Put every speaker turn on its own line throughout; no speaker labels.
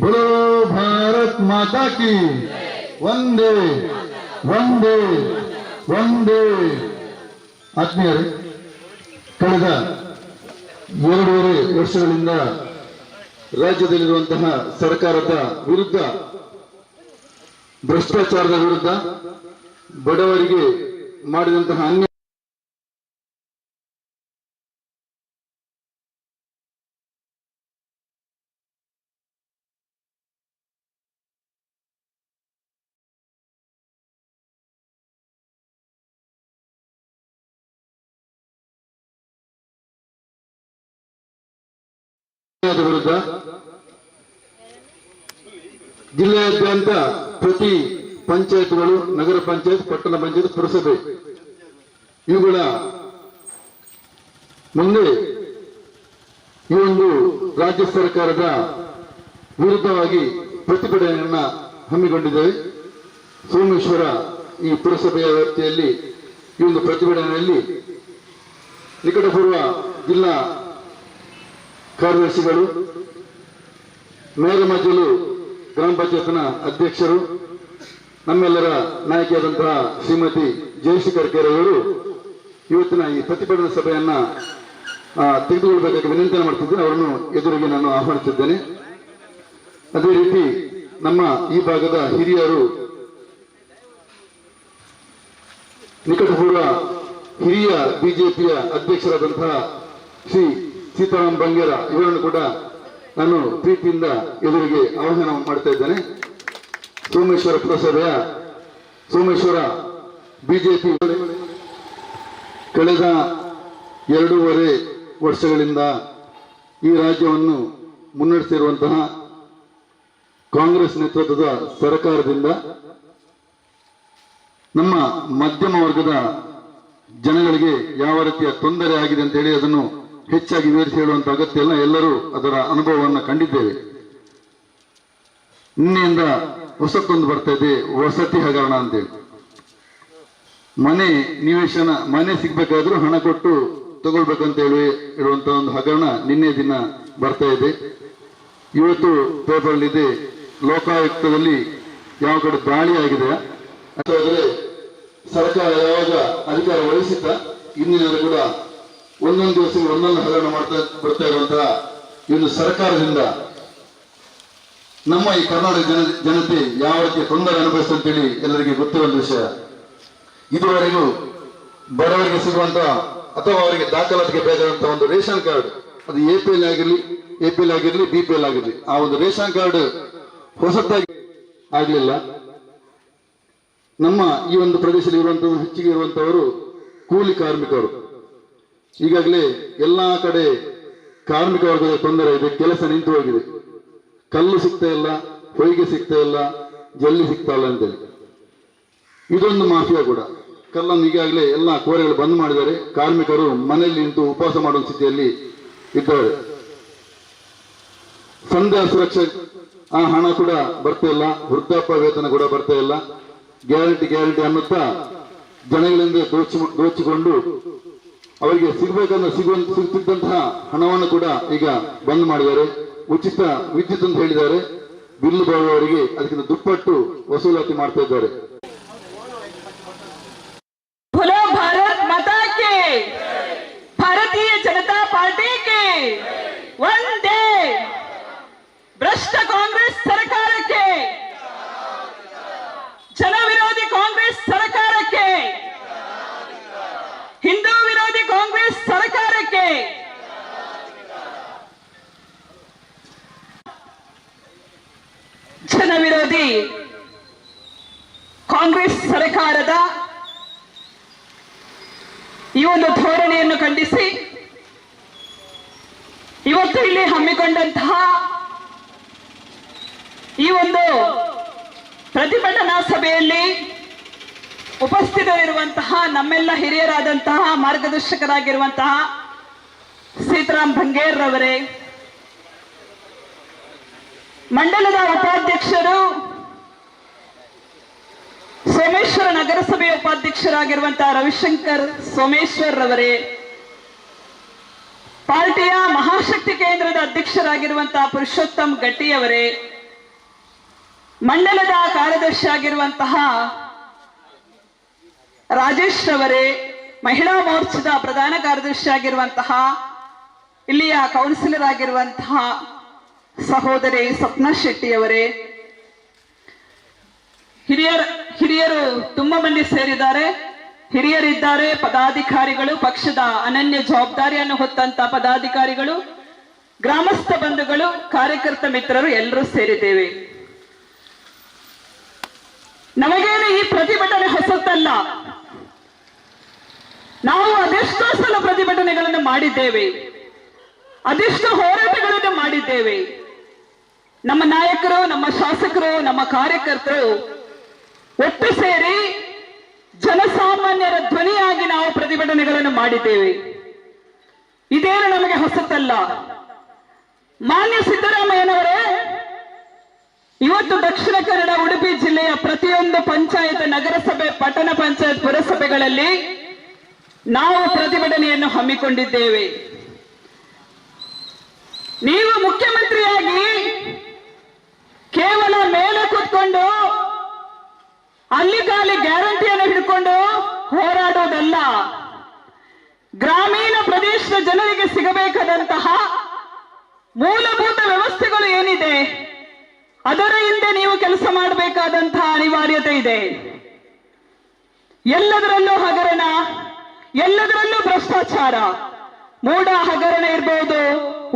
बोलो भारत माता की ಒಂದೇ ಒಂದೇ ಒಂದೇ ಆತ್ಮೀಯರೇ ಕಳೆದ ಎರಡೂವರೆ ವರ್ಷಗಳಿಂದ ರಾಜ್ಯದಲ್ಲಿರುವಂತಹ ಸರ್ಕಾರದ ವಿರುದ್ಧ ಭ್ರಷ್ಟಾಚಾರದ ವಿರುದ್ಧ ಬಡವರಿಗೆ ಮಾಡಿದಂತಹ ಅನ್ಯಾಯ ಅನ್ಯಾಯದ ವಿರುದ್ಧ ಜಿಲ್ಲೆಯಾದ್ಯಂತ ಪ್ರತಿ ಪಂಚಾಯತ್ಗಳು, ನಗರ ಪಂಚಾಯತ್, ಪಟ್ಟಣ ಪಂಚಾಯತ್, ಪುರಸಭೆ ಇವುಗಳ ಮುಂದೆ ಈ ಒಂದು ರಾಜ್ಯ ಸರ್ಕಾರದ ವಿರುದ್ಧವಾಗಿ ಪ್ರತಿಭಟನೆಯನ್ನ ಹಮ್ಮಿಕೊಂಡಿದ್ದೇವೆ. ಸೋಮೇಶ್ವರ ಈ ಪುರಸಭೆಯ ವ್ಯಾಪ್ತಿಯಲ್ಲಿ ಈ ಒಂದು ಪ್ರತಿಭಟನೆಯಲ್ಲಿ ನಿಕಟಪೂರ್ವ ಜಿಲ್ಲಾ ಕಾರ್ಯದರ್ಶಿಗಳು ಮೇಘಮಜ್ಜಲು ಗ್ರಾಮ ಪಂಚಾಯತ್ನ ಅಧ್ಯಕ್ಷರು, ನಮ್ಮೆಲ್ಲರ ನಾಯಕಿಯಾದಂತಹ ಶ್ರೀಮತಿ ಜಯಶೇಖರ್ ಕೆರೆ ಅವರು ಇವತ್ತಿನ ಈ ಪ್ರತಿಭಟನಾ ಸಭೆಯನ್ನ ತೆಗೆದುಕೊಳ್ಬೇಕಾಗಿ ವಿನಂತಿ ಮಾಡ್ತಿದ್ದೇನೆ. ಅವರನ್ನು ಎದುರಿಗೆ ನಾನು ಆಹ್ವಾನಿಸಿದ್ದೇನೆ. ಅದೇ ರೀತಿ ನಮ್ಮ ಈ ಭಾಗದ ಹಿರಿಯರು, ನಿಕಟಪೂರ್ವ ಹಿರಿಯ ಬಿಜೆಪಿಯ ಅಧ್ಯಕ್ಷರಾದಂತಹ ಶ್ರೀ ಸೀತಾರಾಮ್ ಬಂಗೇರ, ಇವರನ್ನು ಕೂಡ ನಾನು ಪ್ರೀತಿಯಿಂದ ಎದುರಿಗೆ ಆಹ್ವಾನ ಮಾಡ್ತಾ ಇದ್ದೇನೆ. ಸೋಮೇಶ್ವರ ಪುರಸಭೆಯ ಸೋಮೇಶ್ವರ ಬಿಜೆಪಿ ಕಳೆದ ಎರಡೂವರೆ ವರ್ಷಗಳಿಂದ ಈ ರಾಜ್ಯವನ್ನು ಮುನ್ನಡೆಸಿರುವಂತಹ ಕಾಂಗ್ರೆಸ್ ನೇತೃತ್ವದ ಸರ್ಕಾರದಿಂದ ನಮ್ಮ ಮಧ್ಯಮ ವರ್ಗದ ಜನಗಳಿಗೆ ಯಾವ ರೀತಿಯ ತೊಂದರೆ ಆಗಿದೆ ಅಂತ ಹೇಳಿ ಅದನ್ನು ಹೆಚ್ಚಾಗಿ ವಿವರಿಸಿ ಹೇಳುವಂತ ಅಗತ್ಯ ಇಲ್ಲ. ಎಲ್ಲರೂ ಅದರ ಅನುಭವವನ್ನು ಕಂಡಿದ್ದೇವೆ. ನಿನ್ನೆಯಿಂದ ಹೊಸತೊಂದು ಬರ್ತಾ ಇದೆ. ವಸತಿ ಹಗರಣ ಅಂತೇಳಿ. ಮನೆ ನಿವೇಶನ, ಮನೆ ಸಿಗ್ಬೇಕಾದ್ರೂ ಹಣ ಕೊಟ್ಟು ತಗೊಳ್ಬೇಕಂತ ಹೇಳಿ ಇರುವಂತ ಒಂದು ಹಗರಣ ನಿನ್ನೆ ದಿನ ಬರ್ತಾ ಇದೆ. ಇವತ್ತು ಪೇಪರ್ ಇದೆ. ಲೋಕಾಯುಕ್ತದಲ್ಲಿ ಯಾವ ಕಡೆ ದಾಳಿ ಆಗಿದೆ? ಸರ್ಕಾರ ಯಾವಾಗ ಅಧಿಕಾರ ವಹಿಸಿದ್ದ ಇಂದಿನ ಕೂಡ ಒಂದೊಂದು ದಿವಸ ಒಂದೊಂದು ಹಗರಣ ಮಾಡ್ತಾ ಬರ್ತಾ ಇರುವಂತಹ ಒಂದು ಸರ್ಕಾರದಿಂದ ನಮ್ಮ ಈ ಕರ್ನಾಟಕ ಜನ ಜನತೆ ಯಾವ ರೀತಿ ತೊಂದರೆ ಅನುಭವಿಸ್ತಂತೇಳಿ ಎಲ್ಲರಿಗೆ ಗೊತ್ತಿರುವಂತ ವಿಷಯ. ಇದುವರೆಗೂ ಬಡವರಿಗೆ ಸಿಗುವಂತ ಅಥವಾ ಅವರಿಗೆ ದಾಖಲಾತಿಗೆ ಬೇಕಾದಂತಹ ಒಂದು ರೇಷನ್ ಕಾರ್ಡ್, ಅದು ಎ ಪಿ ಎಲ್ ಆಗಿರಲಿ ಎ ಪಿ ಎಲ್ ಆಗಿರ್ಲಿ ಬಿ ಪಿ ಎಲ್ ಆಗಿರ್ಲಿ, ಆ ಒಂದು ರೇಷನ್ ಕಾರ್ಡ್ ಹೊಸದಾಗಿ ಆಗ್ಲಿಲ್ಲ. ನಮ್ಮ ಈ ಒಂದು ಪ್ರದೇಶದಲ್ಲಿ ಇರುವಂತಹ ಹೆಚ್ಚಿಗೆ ಇರುವಂತವರು ಕೂಲಿ ಕಾರ್ಮಿಕರು. ಈಗಾಗಲೇ ಎಲ್ಲಾ ಕಡೆ ಕಾರ್ಮಿಕ ವರ್ಗದ ತೊಂದರೆ ಇದೆ, ಕೆಲಸ ನಿಂತು ಹೋಗಿದೆ. ಕಲ್ಲು ಸಿಗ್ತಾ ಇಲ್ಲ, ಹೊಯ್ಗೆ ಸಿಗ್ತಾ ಇಲ್ಲ, ಜಲ್ಲಿ ಸಿಗ್ತಾ ಇಲ್ಲ ಅಂತೇಳಿ. ಇದೊಂದು ಮಾಫಿಯಾ ಕೂಡ. ಕಲ್ಲನ್ನು ಈಗಾಗಲೇ ಎಲ್ಲ ಕೋರೆಗಳು ಬಂದ್ ಮಾಡಿದ್ದಾರೆ. ಕಾರ್ಮಿಕರು ಮನೆಯಲ್ಲಿ ನಿಂತು ಉಪವಾಸ ಮಾಡುವ ಸ್ಥಿತಿಯಲ್ಲಿ ಇದ್ದಾರೆ. ಸಂಧ್ಯಾ ಸುರಕ್ಷೆ, ಆ ಹಣ ಕೂಡ ಬರ್ತಾ ಇಲ್ಲ, ವೃದ್ಧಾಪ್ಯ ವೇತನ ಕೂಡ ಬರ್ತಾ ಇಲ್ಲ. ಗ್ಯಾರಂಟಿ ಗ್ಯಾರಂಟಿ ಅನ್ನುತ್ತಾ ಜನಗಳಿಂದ ದೋಚಿ ದೋಚಿಕೊಂಡು ಅವರಿಗೆ ಸಿಗಬೇಕನ್ನು ಸಿಗುವ ಸಿಗ್ತಿದ್ದಂತಹ ಹಣವನ್ನು ಕೂಡ ಈಗ ಬಂದ್ ಮಾಡಿದ್ದಾರೆ. ಉಚಿತ ವಿದ್ಯುತ್ ಅಂತ ಹೇಳಿದ್ದಾರೆ. ಬಿಲ್ ಬರುವವರಿಗೆ ಅದಕ್ಕಿಂತ ದುಪ್ಪಟ್ಟು ವಸೂಲಾತಿ ಮಾಡ್ತಾ ಇದ್ದಾರೆ.
ಭಾರತೀಯ ಜನತಾ ಪಾರ್ಟಿ ಭ್ರಷ್ಟ ಕಾಂಗ್ರೆಸ್ ಜನ ವಿರೋಧಿ ಕಾಂಗ್ರೆಸ್ ಸರ್ಕಾರದ ಈ ಒಂದು ಧೋರಣೆಯನ್ನು ಖಂಡಿಸಿ ಇವತ್ತು ಇಲ್ಲಿ ಹಮ್ಮಿಕೊಂಡಂತಹ ಈ ಒಂದು ಪ್ರತಿಭಟನಾ ಸಭೆಯಲ್ಲಿ ಉಪಸ್ಥಿತರಿರುವಂತಹ ನಮ್ಮೆಲ್ಲ ಹಿರಿಯರಾದಂತಹ ಮಾರ್ಗದರ್ಶಕರಾಗಿರುವಂತಹ ಸೀತಾರಾಮ್ ಬಂಗೇರ್ ರವರೇ ಮಂಡಲದ ಉಪಾಧ್ಯಕ್ಷರು ಸೋಮೇಶ್ವರ ನಗರಸಭೆಯ ಉಪಾಧ್ಯಕ್ಷರಾಗಿರುವಂತಹ ರವಿಶಂಕರ್ ಸೋಮೇಶ್ವರ್ ರವರೇ, ಪಾರ್ಟಿಯ ಮಹಾಶಕ್ತಿ ಕೇಂದ್ರದ ಅಧ್ಯಕ್ಷರಾಗಿರುವಂತಹ ಪುರುಷೋತ್ತಮ್ ಗಟ್ಟಿಯವರೇ ಮಂಡಲದ ಕಾರ್ಯದರ್ಶಿ ಆಗಿರುವಂತಹ ರಾಜೇಶ್ ರವರೇ, ಮಹಿಳಾ ಮೋರ್ಚಾದ ಪ್ರಧಾನ ಕಾರ್ಯದರ್ಶಿ ಆಗಿರುವಂತಹ ಇಲ್ಲಿಯ ಕೌನ್ಸಿಲರ್ ಆಗಿರುವಂತಹ ಸಹೋದರಿ ಸ್ವಪ್ನ ಶೆಟ್ಟಿಯವರೇ, ಹಿರಿಯರ, ಹಿರಿಯರು ತುಂಬಾ ಮಂದಿ ಸೇರಿದ್ದಾರೆ. ಹಿರಿಯರಿದ್ದಾರೆ, ಪದಾಧಿಕಾರಿಗಳು, ಪಕ್ಷದ ಅನನ್ಯ ಜವಾಬ್ದಾರಿಯನ್ನು ಹೊತ್ತಂತ ಪದಾಧಿಕಾರಿಗಳು, ಗ್ರಾಮಸ್ಥ ಬಂಧುಗಳು, ಕಾರ್ಯಕರ್ತ ಮಿತ್ರರು ಎಲ್ಲರೂ ಸೇರಿದ್ದೇವೆ. ನಮಗೇನು ಈ ಪ್ರತಿಭಟನೆ ಹೊಸತಲ್ಲ. ನಾವು ಅದೆಷ್ಟೋ ಸಲ ಪ್ರತಿಭಟನೆಗಳನ್ನು ಮಾಡಿದ್ದೇವೆ. ಅದೆಷ್ಟೋ ಹೋರಾಟಗಳನ್ನು ಮಾಡಿದ್ದೇವೆ. ನಮ್ಮ ನಾಯಕರು, ನಮ್ಮ ಶಾಸಕರು, ನಮ್ಮ ಕಾರ್ಯಕರ್ತರು ಒಟ್ಟು ಸೇರಿ ಜನಸಾಮಾನ್ಯರ ಧ್ವನಿಯಾಗಿ ನಾವು ಪ್ರತಿಭಟನೆಗಳನ್ನು ಮಾಡಿದ್ದೇವೆ. ಇದೇನು ನಮಗೆ ಹೊಸತಲ್ಲ. ಮಾನ್ಯ ಸಿದ್ದರಾಮಯ್ಯನವರೇ ಇವತ್ತು ದಕ್ಷಿಣ ಕನ್ನಡ, ಉಡುಪಿ ಜಿಲ್ಲೆಯ ಪ್ರತಿಯೊಂದು ಪಂಚಾಯತ್, ನಗರಸಭೆ, ಪಟ್ಟಣ ಪಂಚಾಯತ್, ಪುರಸಭೆಗಳಲ್ಲಿ ನಾವು ಪ್ರತಿಭಟನೆಯನ್ನು ಹಮ್ಮಿಕೊಂಡಿದ್ದೇವೆ. ನೀವು ಮುಖ್ಯಮಂತ್ರಿಯಾಗಿ ಕೇವಲ ಮೇಲೆ ಕೂತ್ಕೊಂಡು, ಅಲ್ಲಿ ಖಾಲಿ ಗ್ಯಾರಂಟಿಯನ್ನು ಹಿಡ್ಕೊಂಡು ಹೋರಾಡೋದಲ್ಲ. ಗ್ರಾಮೀಣ ಪ್ರದೇಶದ ಜನರಿಗೆ ಸಿಗಬೇಕಾದಂತಹ ಮೂಲಭೂತ ವ್ಯವಸ್ಥೆಗಳು ಏನಿದೆ, ಅದರ ಹಿಂದೆ ನೀವು ಕೆಲಸ ಮಾಡಬೇಕಾದಂತಹ ಅನಿವಾರ್ಯತೆ ಇದೆ. ಎಲ್ಲದರಲ್ಲೂ ಹಗರಣ, ಎಲ್ಲದರಲ್ಲೂ ಭ್ರಷ್ಟಾಚಾರ. ಮೂಡ ಹಗರಣ ಇರಬಹುದು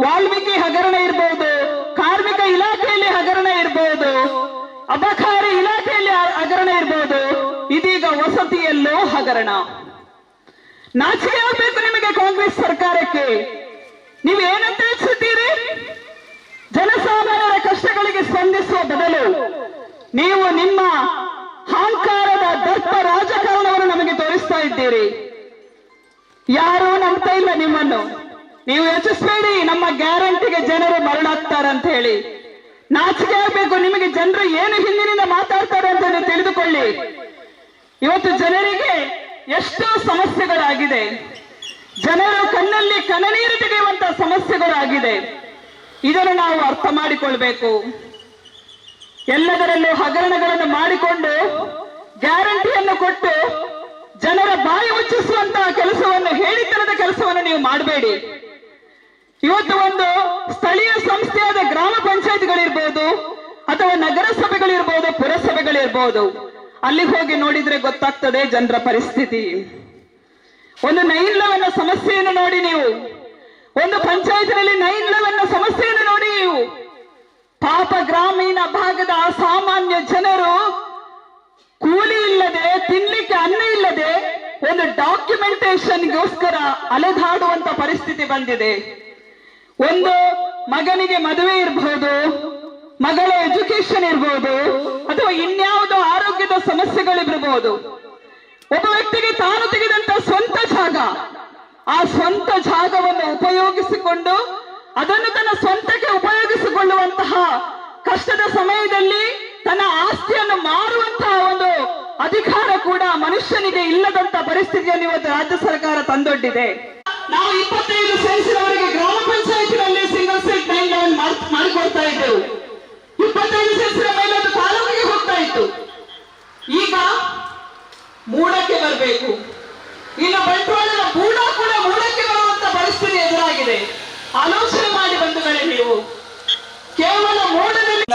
ವಾಲ್ಮೀಕಿ ಹಗರಣ ಇರಬಹುದು ಕಾರ್ಮಿಕ ಇಲಾಖೆಯಲ್ಲಿ ಹಗರಣ ಇರಬಹುದು ಅಬಕಾರಿ ಇಲಾಖೆಯಲ್ಲಿ ಹಗರಣ ಇರಬಹುದು ಇದೀಗ ವಸತಿಯಲ್ಲೂ ಹಗರಣ. ನಾಚಿಕೆ ಆಗ್ಬೇಕು ನಿಮಗೆ ಕಾಂಗ್ರೆಸ್ ಸರ್ಕಾರಕ್ಕೆ. ನೀವು ಏನಂತ ಹೆಚ್ಚುತ್ತೀರಿ ಜನಸಾಮಾನ್ಯರ ಕಷ್ಟಗಳಿಗೆ ಸ್ಪಂದಿಸುವ ಬದಲು ನೀವು ನಿಮ್ಮ ಅಹಂಕಾರದ ದತ್ತ ರಾಜಕಾರಣವನ್ನು ನಮಗೆ ತೋರಿಸ್ತಾ ಇದ್ದೀರಿ. ಯಾರೂ ನಂಬ್ತಾ ಇಲ್ಲ ನಿಮ್ಮನ್ನು. ನೀವು ಯೋಚಿಸಬೇಡಿ ನಮ್ಮ ಗ್ಯಾರಂಟಿಗೆ ಜನರು ಮರಳಾಗ್ತಾರಂತ ಹೇಳಿ. ನಾಚಿಕೆ ಆಗ್ಬೇಕು, ನಿಮಗೆ ಜನರು ಏನು ಹಿಂದಿನಿಂದ ಮಾತಾಡ್ತಾರೆ ಅಂತ ತಿಳಿದುಕೊಳ್ಳಿ. ಇವತ್ತು ಜನರಿಗೆ ಎಷ್ಟೋ ಸಮಸ್ಯೆಗಳಾಗಿದೆ. ಜನರು ಕಣ್ಣಲ್ಲಿ ಕನನೀರು ತೆಗೆಯುವಂತ ಸಮಸ್ಯೆಗಳಾಗಿದೆ. ಇದನ್ನು ನಾವು ಅರ್ಥ ಮಾಡಿಕೊಳ್ಬೇಕು. ಎಲ್ಲದರಲ್ಲೂ ಹಗರಣಗಳನ್ನು ಮಾಡಿಕೊಂಡು ಗ್ಯಾರಂಟಿಯನ್ನು ಕೊಟ್ಟು ಜನರ ಬಾಯಿ ಮುಚ್ಚಿಸುವಂತಹ ಕೆಲಸವನ್ನು, ಹೇಳಿತನದ ಕೆಲಸವನ್ನು ನೀವು ಮಾಡಬೇಡಿ. ಇವತ್ತು ಒಂದು ಸ್ಥಳೀಯ ಸಂಸ್ಥೆಯಾದ ಗ್ರಾಮ ಪಂಚಾಯತ್ಗಳಿರ್ಬೋದು ಅಥವಾ ನಗರಸಭೆಗಳಿರ್ಬೋದು, ಪುರಸಭೆಗಳಿರ್ಬೋದು. ಅಲ್ಲಿ ಹೋಗಿ ನೋಡಿದ್ರೆ ಗೊತ್ತಾಗ್ತದೆ ಜನರ ಪರಿಸ್ಥಿತಿ. ಒಂದು ನೈನ್ ಲೆವೆನ್ ಸಮಸ್ಯೆಯನ್ನು ನೋಡಿ ನೀವು. ಒಂದು ಪಂಚಾಯತ್ನಲ್ಲಿ ನೈನ್ ಲೆವೆನ್ ಸಮಸ್ಯೆಯನ್ನು ನೋಡಿ ನೀವು. ಪಾಪ ಗ್ರಾಮೀಣ ಭಾಗದ ಸಾಮಾನ್ಯ ಜನರು ಕೂಲಿ ಇಲ್ಲದೆ, ತಿನ್ಲಿಕ್ಕೆ ಅನ್ನ ಇಲ್ಲದೆ ಒಂದು ಡಾಕ್ಯುಮೆಂಟೇಶನ್ಗೋಸ್ಕರ ಅಲೆದಾಡುವಂತ ಪರಿಸ್ಥಿತಿ ಬಂದಿದೆ. ಒಂದು ಮಗನಿಗೆ ಮದುವೆ ಇರಬಹುದು ಮಗಳ ಎಜುಕೇಶನ್ ಇರಬಹುದು ಅಥವಾ ಇನ್ಯಾವುದೋ ಆರೋಗ್ಯದ ಸಮಸ್ಯೆಗಳಿರಬಹುದು ಒಬ್ಬ ವ್ಯಕ್ತಿಗೆ ತಾನು ತೆಗೆದಂತ ಸ್ವಂತ ಜಾಗ, ಆ ಸ್ವಂತ ಜಾಗವನ್ನು ಉಪಯೋಗಿಸಿಕೊಂಡು ಅದನ್ನು ತನ್ನ ಸ್ವಂತಕ್ಕೆ ಉಪಯೋಗಿಸಿಕೊಳ್ಳುವಂತಹ ಕಷ್ಟದ ಸಮಯದಲ್ಲಿ ತನ್ನ ಆಸ್ತಿಯನ್ನು ಮಾರುವಂತಹ ಒಂದು ಅಧಿಕಾರ ಕೂಡ ಮನುಷ್ಯನಿಗೆ ಇಲ್ಲದಂತ ಪರಿಸ್ಥಿತಿಯನ್ನು ಇವತ್ತು ರಾಜ್ಯ ಸರ್ಕಾರ ತಂದೊಡ್ಡಿದೆ. ನಾವು ಇಪ್ಪತ್ತೈದು ಸೆನ್ಸಿನವರಿಗೆ ಗ್ರಾಮ ಪಂಚಾಯತಿನಲ್ಲಿ ಸಿಂಗಲ್ ಸೀಟ್ ಲೈನ್ ಮಾಡಿಕೊಡ್ತಾ ಇದ್ದೆವು. ಇಪ್ಪತ್ತೈದು ಸೆನ್ಸಿನ ಮೇಲೆ ಅದು ತಾಲೂಕಿಗೆ ಹೋಗ್ತಾ ಇತ್ತು. ಈಗ ಮೂಡಕ್ಕೆ ಬರಬೇಕು. ಇನ್ನು ಬಂಟ್ವಾಳದ ಮೂಡ ಕೂಡ ಮೂಡಕ್ಕೆ ಬರುವಂತ ಪರಿಸ್ಥಿತಿ ಎದುರಾಗಿದೆ. ಆಲೋಚನೆ ಮಾಡಿ ಬಂಧುಗಳೇ ನೀವು. ಕೇವಲ ಮೂಡದಲ್ಲಿ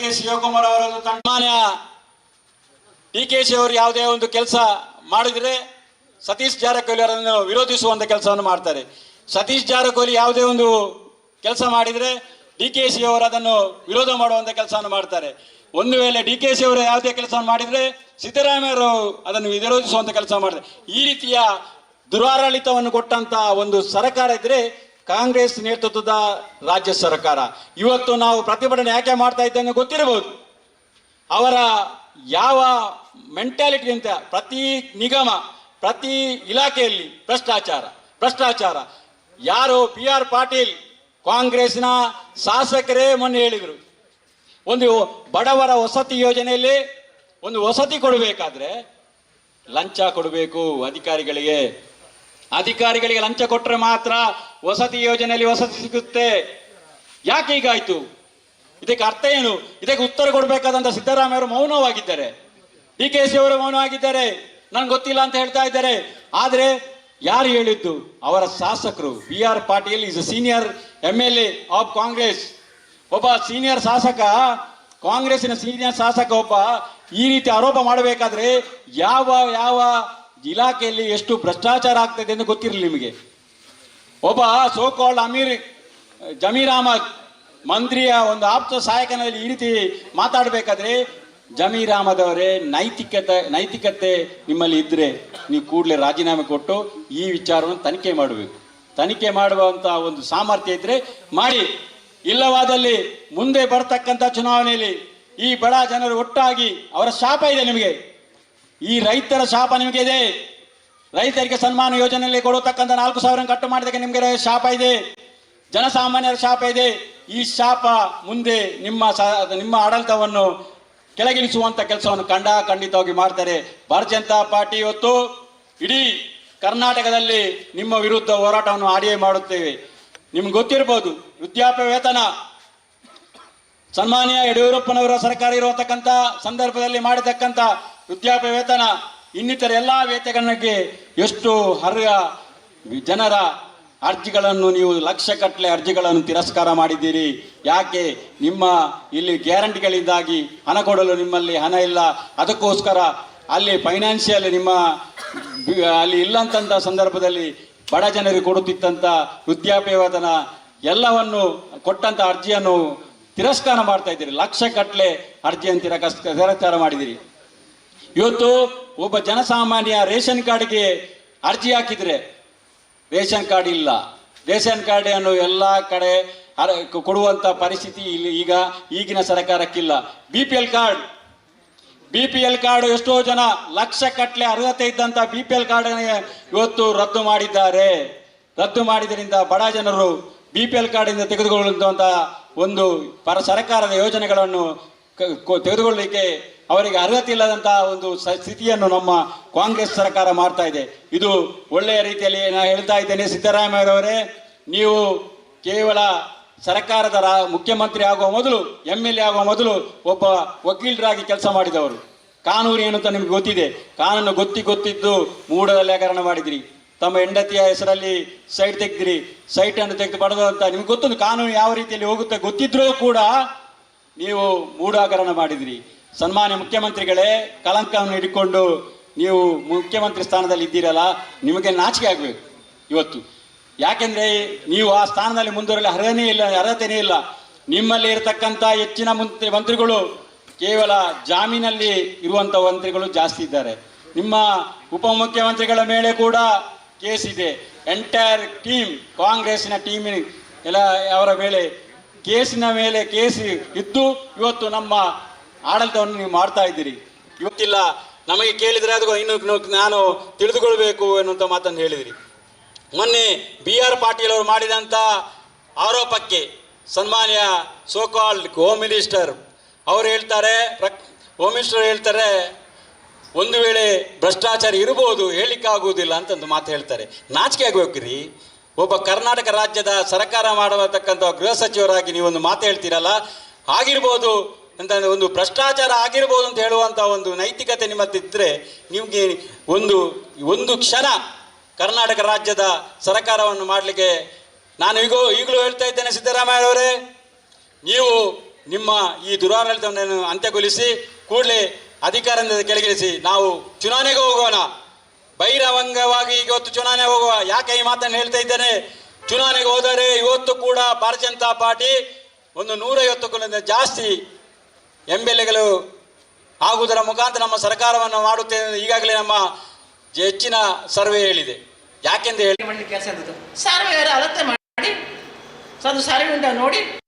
ಕೆ ಶಿವಕುಮಾರ್ ಅವರನ್ನು ಸನ್ಮಾನ್ಯ ಮಾನ್ಯ ಡಿ ಕೆ ಶಿ ಅವರು ಯಾವುದೇ ಒಂದು ಕೆಲಸ ಮಾಡಿದ್ರೆ ಸತೀಶ್ ಜಾರಕಿಹೊಳಿ ಅವರನ್ನು ವಿರೋಧಿಸುವಂತ ಕೆಲಸವನ್ನು ಮಾಡ್ತಾರೆ. ಸತೀಶ್ ಜಾರಕಿಹೊಳಿ ಯಾವುದೇ ಒಂದು ಕೆಲಸ ಮಾಡಿದ್ರೆ ಡಿ ಕೆ ಶಿ ಅವರು ಅದನ್ನು ವಿರೋಧ ಮಾಡುವಂಥ ಕೆಲಸವನ್ನು ಮಾಡ್ತಾರೆ. ಒಂದು ವೇಳೆ ಡಿ ಕೆ ಶಿ ಅವರು ಯಾವುದೇ ಕೆಲಸವನ್ನು ಮಾಡಿದ್ರೆ ಸಿದ್ದರಾಮಯ್ಯರು ಅದನ್ನು ವಿರೋಧಿಸುವಂತ ಕೆಲಸ ಮಾಡ್ತಾರೆ. ಈ ರೀತಿಯ ದುರಾಡಳಿತವನ್ನು ಕೊಟ್ಟಂತ ಒಂದು ಸರ್ಕಾರ ಇದ್ರೆ ಕಾಂಗ್ರೆಸ್ ನೇತೃತ್ವದ ರಾಜ್ಯ ಸರ್ಕಾರ. ಇವತ್ತು ನಾವು ಪ್ರತಿಭಟನೆ ಯಾಕೆ ಮಾಡ್ತಾ ಇದ್ದೇವೆ ಗೊತ್ತಿರಬಹುದು. ಅವರ ಯಾವ ಮೆಂಟಾಲಿಟಿ ಅಂತ ಪ್ರತಿ ನಿಗಮ, ಪ್ರತಿ ಇಲಾಖೆಯಲ್ಲಿ ಭ್ರಷ್ಟಾಚಾರ ಭ್ರಷ್ಟಾಚಾರ. ಯಾರು ಪಿ ಆರ್ ಪಾಟೀಲ್ ಕಾಂಗ್ರೆಸ್ನ ಶಾಸಕರೇ ಮೊನ್ನೆ ಹೇಳಿದರು. ಒಂದು ಬಡವರ ವಸತಿ ಯೋಜನೆಯಲ್ಲಿ ಒಂದು ವಸತಿ ಕೊಡಬೇಕಾದ್ರೆ ಲಂಚ ಕೊಡಬೇಕು ಅಧಿಕಾರಿಗಳಿಗೆ. ಅಧಿಕಾರಿಗಳಿಗೆ ಲಂಚ ಕೊಟ್ಟರೆ ಮಾತ್ರ ವಸತಿ ಯೋಜನೆಯಲ್ಲಿ ವಸತಿ ಸಿಗುತ್ತೆ. ಯಾಕೆ ಹೀಗಾಯ್ತು? ಇದಕ್ಕೆ ಅರ್ಥ ಏನು? ಇದಕ್ಕೆ ಉತ್ತರ ಕೊಡಬೇಕಾದಂತ ಸಿದ್ದರಾಮಯ್ಯ ಅವರು ಮೌನವಾಗಿದ್ದಾರೆ. ಡಿ ಕೆ ಸಿ ಅವರು ಮೌನವಾಗಿದ್ದಾರೆ. ನನ್ಗೆ ಗೊತ್ತಿಲ್ಲ ಅಂತ ಹೇಳ್ತಾ ಇದ್ದಾರೆ. ಆದ್ರೆ ಯಾರು ಹೇಳಿದ್ದು? ಅವರ ಶಾಸಕರು. B R Patil is senior M L A of Congress. ಒಬ್ಬ ಸೀನಿಯರ್ ಶಾಸಕ, ಕಾಂಗ್ರೆಸ್ಸಿನ ಸೀನಿಯರ್ ಶಾಸಕ ಒಬ್ಬ ಈ ರೀತಿ ಆರೋಪ ಮಾಡಬೇಕಾದ್ರೆ ಯಾವ ಯಾವ ಇಲಾಖೆಯಲ್ಲಿ ಎಷ್ಟು ಭ್ರಷ್ಟಾಚಾರ ಆಗ್ತದೆ ಎಂದು ಗೊತ್ತಿರಲಿ ನಿಮಗೆ. ಒಬ್ಬ ಸೋಕಾಲ್ಡ್ ಅಮೀರ್ ಜಮೀರ್ ಅಹಮದ್ ಮಂತ್ರಿಯ ಒಂದು ಆಪ್ತ ಸಹಾಯಕನಲ್ಲಿ ಈ ರೀತಿ ಮಾತಾಡಬೇಕಾದ್ರೆ ಜಮೀರ್ ಅಹಮದ್ ಅವರೇ ನೈತಿಕತೆ ನೈತಿಕತೆ ನಿಮ್ಮಲ್ಲಿ ಇದ್ರೆ ನೀವು ಕೂಡಲೇ ರಾಜೀನಾಮೆ ಕೊಟ್ಟು ಈ ವಿಚಾರವನ್ನು ತನಿಖೆ ಮಾಡಬೇಕು. ತನಿಖೆ ಮಾಡುವಂತ ಒಂದು ಸಾಮರ್ಥ್ಯ ಇದ್ರೆ ಮಾಡಿ. ಇಲ್ಲವಾದಲ್ಲಿ ಮುಂದೆ ಬರತಕ್ಕಂಥ ಚುನಾವಣೆಯಲ್ಲಿ ಈ ಬಡ ಜನರು ಒಟ್ಟಾಗಿ ಅವರ ಶಾಪ ಇದೆ ನಿಮಗೆ. ಈ ರೈತರ ಶಾಪ ನಿಮಗೆ ಇದೆ ರೈತರಿಗೆ ಸನ್ಮಾನ ಯೋಜನೆಯಲ್ಲಿ ಕೊಡತಕ್ಕಂಥ ನಾಲ್ಕು ಸಾವಿರ ಕಟ್ಟು ಮಾಡಿದಕ್ಕೆ ನಿಮಗೆ ಶಾಪ ಇದೆ. ಜನಸಾಮಾನ್ಯರ ಶಾಪ ಇದೆ. ಈ ಶಾಪ ಮುಂದೆ ನಿಮ್ಮ ನಿಮ್ಮ ಆಡಳಿತವನ್ನು ಕೆಳಗಿಳಿಸುವಂತ ಕೆಲಸವನ್ನು ಕಂಡ ಖಂಡಿತವಾಗಿ ಮಾಡ್ತಾರೆ. ಭಾರತೀಯ ಜನತಾ ಪಾರ್ಟಿ ಇವತ್ತು ಇಡೀ ಕರ್ನಾಟಕದಲ್ಲಿ ನಿಮ್ಮ ವಿರುದ್ಧ ಹೋರಾಟವನ್ನು ಆಡಿಯೇ ಮಾಡುತ್ತೇವೆ. ನಿಮ್ಗೆ ಗೊತ್ತಿರ್ಬೋದು ವೃದ್ಧಾಪ್ಯ ವೇತನ. ಸನ್ಮಾನ್ಯ ಯಡಿಯೂರಪ್ಪನವರ ಸರ್ಕಾರ ಇರತಕ್ಕಂಥ ಸಂದರ್ಭದಲ್ಲಿ ಮಾಡಿರ್ತಕ್ಕಂಥ ವೃದ್ಧಾಪ್ಯ ವೇತನ ಇನ್ನಿತರ ಎಲ್ಲ ವೇತನಕ್ಕೆ ಎಷ್ಟು ಅರ್ಹ ಜನರ ಅರ್ಜಿಗಳನ್ನು ನೀವು ಲಕ್ಷ ಕಟ್ಟಲೆ ಅರ್ಜಿಗಳನ್ನು ತಿರಸ್ಕಾರ ಮಾಡಿದ್ದೀರಿ? ಯಾಕೆ ನಿಮ್ಮ ಇಲ್ಲಿ ಗ್ಯಾರಂಟಿಗಳಿಂದಾಗಿ ಹಣ ಕೊಡಲು ನಿಮ್ಮಲ್ಲಿ ಹಣ ಇಲ್ಲ? ಅದಕ್ಕೋಸ್ಕರ ಅಲ್ಲಿ ಫೈನಾನ್ಷಿಯಲ್ ನಿಮ್ಮ ಅಲ್ಲಿ ಇಲ್ಲಂತಹ ಸಂದರ್ಭದಲ್ಲಿ ಬಡ ಜನರಿಗೆ ಕೊಡುತ್ತಿದ್ದಂಥ ವೃದ್ಧಾಪ್ಯ ವೇತನ ಎಲ್ಲವನ್ನು ಕೊಟ್ಟಂತ ಅರ್ಜಿಯನ್ನು ತಿರಸ್ಕಾರ ಮಾಡ್ತಾ ಇದ್ದೀರಿ. ಲಕ್ಷ ಕಟ್ಟಲೆ ಅರ್ಜಿಯನ್ನು ತಿರಕಸ್ ತಿರಸ್ಕಾರ ಮಾಡಿದಿರಿ ಇವತ್ತು ಒಬ್ಬ ಜನಸಾಮಾನ್ಯ ರೇಷನ್ ಕಾರ್ಡ್ಗೆ ಅರ್ಜಿ ಹಾಕಿದ್ರೆ, ರೇಷನ್ ಕಾರ್ಡ್ ಇಲ್ಲ. ರೇಷನ್ ಕಾರ್ಡ್ ಅನ್ನು ಎಲ್ಲ ಕಡೆ ಕೊಡುವಂತ ಪರಿಸ್ಥಿತಿ ಇಲ್ಲಿ ಈಗ ಈಗಿನ ಸರ್ಕಾರಕ್ಕಿಲ್ಲ. B P L card. B P L card ಎಷ್ಟೋ ಜನ ಲಕ್ಷ ಕಟ್ಲೆ ಅರ್ಹತೆ ಇದ್ದಂತ ಬಿ ಪಿ ಎಲ್ ಕಾರ್ಡ್ ಇವತ್ತು ರದ್ದು ಮಾಡಿದ್ದಾರೆ. ರದ್ದು ಮಾಡಿದ್ರಿಂದ ಬಡ ಜನರು ಬಿ ಪಿ ಎಲ್ ಕಾರ್ಡ್ ಇಂದ ತೆಗೆದುಕೊಳ್ಳುವಂತ ಒಂದು ಪರ ಸರ್ಕಾರದ ಯೋಜನೆಗಳನ್ನು ತೆಗೆದುಕೊಳ್ಳಲಿಕ್ಕೆ ಅವರಿಗೆ ಅರ್ಹತೆ ಇಲ್ಲದಂತಹ ಒಂದು ಸ್ಥಿತಿಯನ್ನು ನಮ್ಮ ಕಾಂಗ್ರೆಸ್ ಸರ್ಕಾರ ಮಾಡ್ತಾ ಇದೆ. ಇದು ಒಳ್ಳೆಯ ರೀತಿಯಲ್ಲಿ ನಾನು ಹೇಳ್ತಾ ಇದ್ದೇನೆ ಸಿದ್ದರಾಮಯ್ಯವರೇ ನೀವು ಕೇವಲ ಸರ್ಕಾರದ ರಾ- ಮುಖ್ಯಮಂತ್ರಿ ಆಗುವ ಮೊದಲು ಎಂ ಎಲ್ ಎ ಆಗುವ ಮೊದಲು ಒಬ್ಬ ವಕೀಲರಾಗಿ ಕೆಲಸ ಮಾಡಿದವರು. ಕಾನೂನು ಏನು ಅಂತ ನಿಮ್ಗೆ ಗೊತ್ತಿದೆ. ಕಾನೂನು ಗೊತ್ತಿ ಗೊತ್ತಿದ್ದು ಮೂಢದಲ್ಲಿ ಹಗರಣ ಮಾಡಿದ್ರಿ. ತಮ್ಮ ಹೆಂಡತಿಯ ಹೆಸರಲ್ಲಿ ಸೈಟ್ ತೆಗೆದಿರಿ. ಸೈಟ್ ಅನ್ನು ತೆಗೆದು ಪಡೆದಂತ ಅಂತ ನಿಮ್ಗೆ ಗೊತ್ತೊಂದು ಕಾನೂನು ಯಾವ ರೀತಿಯಲ್ಲಿ ಹೋಗುತ್ತೆ ಗೊತ್ತಿದ್ರೂ ಕೂಡ ನೀವು ಮೂಢಾಕರಣ ಮಾಡಿದ್ರಿ. ಸನ್ಮಾನ್ಯ ಮುಖ್ಯಮಂತ್ರಿಗಳೇ, ಕಳಂಕವನ್ನು ಹಿಡ್ಕೊಂಡು ನೀವು ಮುಖ್ಯಮಂತ್ರಿ ಸ್ಥಾನದಲ್ಲಿ ಇದ್ದೀರಲ್ಲ, ನಿಮಗೆ ನಾಚಿಕೆ ಆಗಬೇಕು ಇವತ್ತು. ಯಾಕೆಂದ್ರೆ ನೀವು ಆ ಸ್ಥಾನದಲ್ಲಿ ಮುಂದುವರಲಿ ಅರ್ಹನೇ ಇಲ್ಲ, ಅರ್ಹತೆನೇ ಇಲ್ಲ. ನಿಮ್ಮಲ್ಲಿ ಇರತಕ್ಕಂಥ ಹೆಚ್ಚಿನ ಮಂತ್ರಿ ಮಂತ್ರಿಗಳು ಕೇವಲ ಜಾಮೀನಲ್ಲಿ ಇರುವಂಥ ಮಂತ್ರಿಗಳು ಜಾಸ್ತಿ ಇದ್ದಾರೆ. ನಿಮ್ಮ ಉಪಮುಖ್ಯಮಂತ್ರಿಗಳ ಮೇಲೆ ಕೂಡ ಕೇಸ್ ಇದೆ. ಎಂಟೈರ್ ಟೀಮ್ ಕಾಂಗ್ರೆಸ್ನ ಟೀಮ್ ಎಲ್ಲ ಅವರ ಮೇಲೆ ಕೇಸಿನ ಮೇಲೆ ಕೇಸ್ ಇದ್ದು ಇವತ್ತು ನಮ್ಮ ಆಡಳಿತವನ್ನು ನೀವು ಮಾಡ್ತಾ ಇದ್ದೀರಿ. ಇವತ್ತಿಲ್ಲ. ನಮಗೆ ಕೇಳಿದರೆ ಅದು ಇನ್ನು ನಾನು ತಿಳಿದುಕೊಳ್ಬೇಕು ಎನ್ನುವಂತ ಮಾತನ್ನು ಹೇಳಿದಿರಿ. ಮೊನ್ನೆ ಬಿ ಆರ್ ಪಾಟೀಲ್ ಅವರು ಮಾಡಿದಂಥ ಆರೋಪಕ್ಕೆ ಸನ್ಮಾನ್ಯ ಸೋಕಾಲ್ಡ್ ಹೋಮ್ ಮಿನಿಸ್ಟರ್ ಅವರು ಹೇಳ್ತಾರೆ ಹೋಮ್ ಮಿನಿಸ್ಟರ್ ಹೇಳ್ತಾರೆ, ಒಂದು ವೇಳೆ ಭ್ರಷ್ಟಾಚಾರ ಇರಬಹುದು ಹೇಳಿಕ್ಕಾಗುವುದಿಲ್ಲ ಅಂತಂದು ಮಾತು ಹೇಳ್ತಾರೆ. ನಾಚಿಕೆ ಆಗ್ಬೇಕ್ರಿ. ಒಬ್ಬ ಕರ್ನಾಟಕ ರಾಜ್ಯದ ಸರ್ಕಾರ ಮಾಡತಕ್ಕಂಥ ಗೃಹ ಸಚಿವರಾಗಿ ನೀವೊಂದು ಮಾತು ಹೇಳ್ತೀರಲ್ಲ ಆಗಿರ್ಬೋದು ಅಂತ ಒಂದು ಭ್ರಷ್ಟಾಚಾರ ಆಗಿರ್ಬೋದು ಅಂತ ಹೇಳುವಂಥ ಒಂದು ನೈತಿಕತೆ ನಿಮ್ಮ ಇದ್ರೆ ನಿಮಗೆ ಒಂದು ಒಂದು ಕ್ಷಣ ಕರ್ನಾಟಕ ರಾಜ್ಯದ ಸರ್ಕಾರವನ್ನು ಮಾಡಲಿಕ್ಕೆ ನಾನು ಈಗ, ಈಗಲೂ ಹೇಳ್ತಾ ಇದ್ದೇನೆ ಸಿದ್ದರಾಮಯ್ಯ ಅವರೇ, ನೀವು ನಿಮ್ಮ ಈ ದುರಾಡಳಿತವನ್ನು ಅಂತ್ಯಗೊಳಿಸಿ, ಕೂಡಲೇ ಅಧಿಕಾರದಿಂದ ಕೆಳಗಿಳಿಸಿ, ನಾವು ಚುನಾವಣೆಗೆ ಹೋಗೋಣ. ಬಹಿರಂಗವಾಗಿ ಇವತ್ತು ಚುನಾವಣೆ ಹೋಗುವ, ಯಾಕೆ ಈ ಮಾತನ್ನು ಹೇಳ್ತಾ ಇದ್ದೇನೆ? ಚುನಾವಣೆಗೆ ಹೋದರೆ ಇವತ್ತು ಕೂಡ ಭಾರತೀಯ ಜನತಾ ಪಾರ್ಟಿ ಒಂದು ನೂರೈವತ್ತು ಜಾಸ್ತಿ ಎಂ ಎಲ್ ಎಗಳು ಆಗುವುದರ ಮುಖಾಂತರ ನಮ್ಮ ಸರ್ಕಾರವನ್ನು ಮಾಡುತ್ತೇನೆ ಈಗಾಗಲೇ ನಮ್ಮ ಹೆಚ್ಚಿನ ಸರ್ವೆ ಹೇಳಿದೆ. ಯಾಕೆಂದು ಹೇಳಿ?
ಸರ್ವೆ ಅಳತೆ ಮಾಡಿ? ಸರ್ವೆ ಉಂಟ ನೋಡಿ.